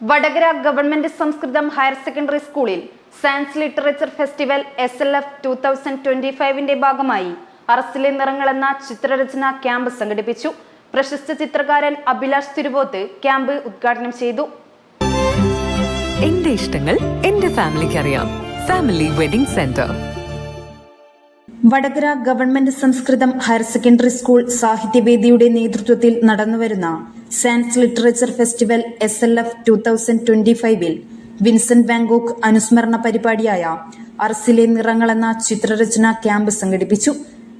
Vadakara government Sanskrit higher secondary സ്കൂളിൽ science literature festival S L F two thousand twenty ഫൈവിന്റെ ഭാഗമായി അറസിലെ നിറങ്ങൾ എന്ന ചിത്രരചന ക്യാമ്പ് സംഘടിപ്പിച്ചു. പ്രശസ്ത ചിത്രകാരൻ അഭിലാഷ് തിരുവോത്ത് ക്യാമ്പ് ഉദ്ഘാടനം ചെയ്തു. എന്റെ ഇഷ്ടങ്ങൾ എന്റെ ഫാമിലിക്ക് അറിയാം family wedding centre. Vadakara government Sanskrit higher secondary school സാഹിത്യവേദിയുടെ നേതൃത്വത്തിൽ നടന്നുവരുന്ന science literature festival S L F two thousand twenty ഫൈവിൽ വിൻസെന്റ് ബാങ്കോക്ക് അനുസ്മരണ പരിപാടിയായ അറസിലെ നിറങ്ങൾ എന്ന ചിത്രരചന ക്യാമ്പ് സംഘടിപ്പിച്ചു.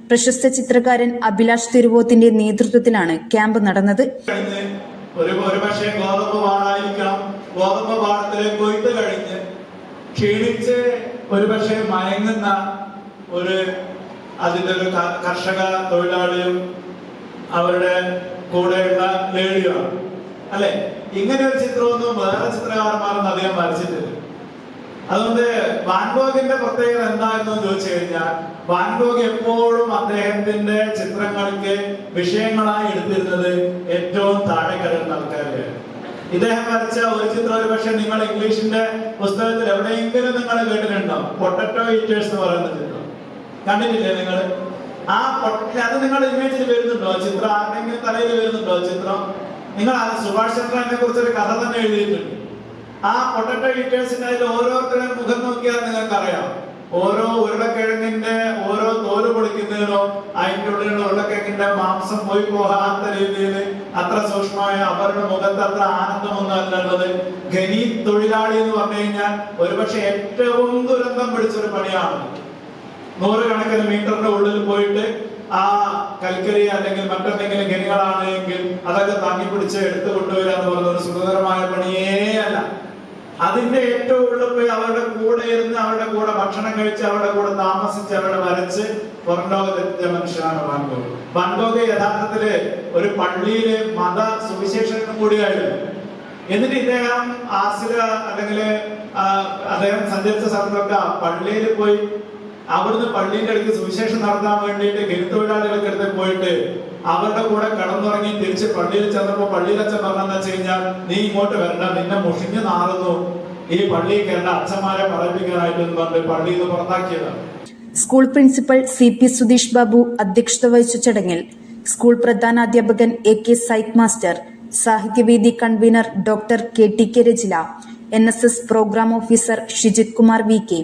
പ്രശസ്ത ചിത്രകാരൻ അഭിലാഷ് തിരുവോത്തിന്റെ നേതൃത്വത്തിലാണ് ക്യാമ്പ് നടന്നത്. കഴിഞ്ഞ് ഒരു ഒരു പക്ഷേ ഗോതമ്പ് പാടായിരിക്കാം. ഗോതമ്പ് പാടത്തിലെ കൊയ്ത്ത് കഴിഞ്ഞ് ക്ഷീണിച്ച് ഒരുപക്ഷെ മയങ്ങുന്ന ഒരു അതിന്റെ ഒരു കർഷക തൊഴിലാളിയും അവരുടെ കൂടെയുള്ള ലേഡിയുമാണ് അല്ലെ? ഇങ്ങനെ ഒരു ചിത്രമൊന്നും വേറെ ചിത്രകാരന്മാരൊന്നും അധികം വരച്ചിട്ടില്ല. അതുകൊണ്ട് വാൻഗോഗിന്റെ പ്രത്യേകത എന്തായിരുന്നു എന്ന് ചോദിച്ചു കഴിഞ്ഞാൽ വാൻഗോഗ് എപ്പോഴും അദ്ദേഹത്തിന്റെ ചിത്രങ്ങൾക്ക് വിഷയങ്ങളായി എടുത്തിരുന്നത് ഏറ്റവും താഴെ കഴിയുന്ന ആൾക്കാരെയാണ്. ഇദ്ദേഹം വരച്ച ഒരു ചിത്രം ഒരു പക്ഷെ നിങ്ങൾ ഇംഗ്ലീഷിന്റെ പുസ്തകത്തിൽ എവിടെയെങ്കിലും നിങ്ങൾ കേട്ടിട്ടുണ്ടോ പൊട്ടറ്റോ ഈറ്റേഴ്സ് എന്ന് പറയുന്ന ചിത്രം. കണ്ടിട്ടില്ലേ നിങ്ങൾ ആ പൊട്ട അത് നിങ്ങളുടെ ഇമേജിൽ വരുന്നുണ്ടോ? ചിത്രം ആരുടെങ്കിലും തലയിൽ വരുന്നുണ്ടോ ചിത്രം? നിങ്ങൾ ആ സുഭാഷ് ചന്ദ്രനെ കുറിച്ച് ഒരു കഥ തന്നെ എഴുതിയിട്ടുണ്ട്. ആ പൊട്ടറ്റോ ഈറ്റേഴ്സിന്റെ അതിൽ ഓരോരുത്തരുടെ മുഖം നോക്കിയാൽ നിങ്ങൾക്ക് അറിയാം ഓരോ ഉരുളക്കിഴങ്ങിന്റെ ഓരോ തോൽ പൊളിക്കുന്നതിനോ അതിന്റെ ഉള്ളിലുള്ള ഉരുളക്കിഴങ്ങിന്റെ മാംസം പോയി പോകാത്ത രീതിയിൽ അത്ര സൂക്ഷ്മമായ അവരുടെ മുഖത്ത് അത്ര ആനന്ദമൊന്നും അല്ലുള്ളത് ഖനി തൊഴിലാളി എന്ന് പറഞ്ഞു കഴിഞ്ഞാൽ ഒരുപക്ഷെ ഏറ്റവും ദുരന്തം പിടിച്ചൊരു പണിയാണ്. നൂറുകണക്കിന് മീറ്ററിന്റെ ഉള്ളിൽ പോയിട്ട് ആ കൽക്കരി അല്ലെങ്കിൽ മറ്റെന്തെങ്കിലും ഖനികളാണ് അതൊക്കെ താങ്ങി പിടിച്ച് എടുത്തു കൊണ്ടുവരിക എന്ന് പറയുന്ന ഒരു സുഖകരമായ പണിയേ അല്ല. അതിന്റെ ഏറ്റവും ഉള്ളിൽ പോയി അവരുടെ കൂടെ ഇരുന്ന് അവരുടെ കൂടെ ഭക്ഷണം കഴിച്ച് അവരുടെ കൂടെ താമസിച്ച് അവരുടെ വരച്ച് പുറം ലോകത്തെത്തിയ മനുഷ്യനാണ് വാൻഗോഗ് വാൻഗോഗ് യഥാർത്ഥത്തിൽ ഒരു പള്ളിയിലെ മത സുവിശേഷനും കൂടിയായിരുന്നു. എന്നിട്ട് ഇദ്ദേഹം ആസില അല്ലെങ്കിൽ അദ്ദേഹം സഞ്ചരിച്ച സ്ഥലത്തൊക്കെ പള്ളിയിൽ പോയി അവിടുന്ന് പള്ളിയുടെ അടുത്ത് സുവിശേഷം നടത്താൻ വേണ്ടിയിട്ട് ഗരുത്തൊഴിലാളികൾക്ക് അടുത്ത് പോയിട്ട് അവരുടെ കൂടെ കടന്നുറങ്ങി തിരിച്ച് പള്ളിയിൽ ചെന്നപ്പോ പള്ളിയിലച്ഛൻ പറഞ്ഞെന്ന് വെച്ച് കഴിഞ്ഞാൽ നീ ഇങ്ങോട്ട് വരണ്ട നിന്നെ മുഷിഞ്ഞു നാറുന്നു. ഈ പള്ളിയിൽ കയറേണ്ട അച്ഛന്മാരെ പറയിപ്പിക്കാനായിട്ട് പറഞ്ഞ് പള്ളിയിൽ നിന്ന് പുറത്താക്കിയതാണ് school principal C P Sudheesh Babu അധ്യക്ഷത വഹിച്ച ചടങ്ങിൽ സ്കൂൾ പ്രധാനാധ്യാപകൻ എ കെ സൈക് മാസ്റ്റർ സാഹിത്യവേദി convener doctor K T K Rajila N S S programme officer Shijith Kumar V K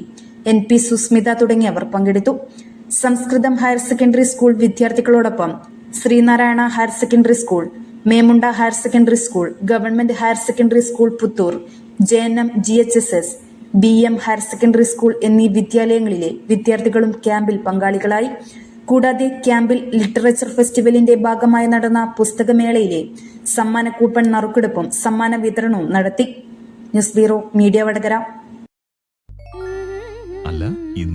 N P Susmitha തുടങ്ങിയവർ പങ്കെടുത്തു. Sanskrit higher secondary school വിദ്യാർത്ഥികളോടൊപ്പം Sreenarayana higher secondary school Memunda higher secondary school government higher secondary school Puthur J N M G H S S B M higher secondary school എന്നീ വിദ്യാലയങ്ങളിലെ വിദ്യാർത്ഥികളും ക്യാമ്പിൽ പങ്കാളികളായി. കൂടാതെ ക്യാമ്പിൽ literature ഫെസ്റ്റിവലിന്റെ ഭാഗമായി നടന്ന പുസ്തകമേളയിലെ സമ്മാന കൂപ്പൺ നറുക്കെടുപ്പും സമ്മാന വിതരണവും നടത്തി. News bureau media Vadakara.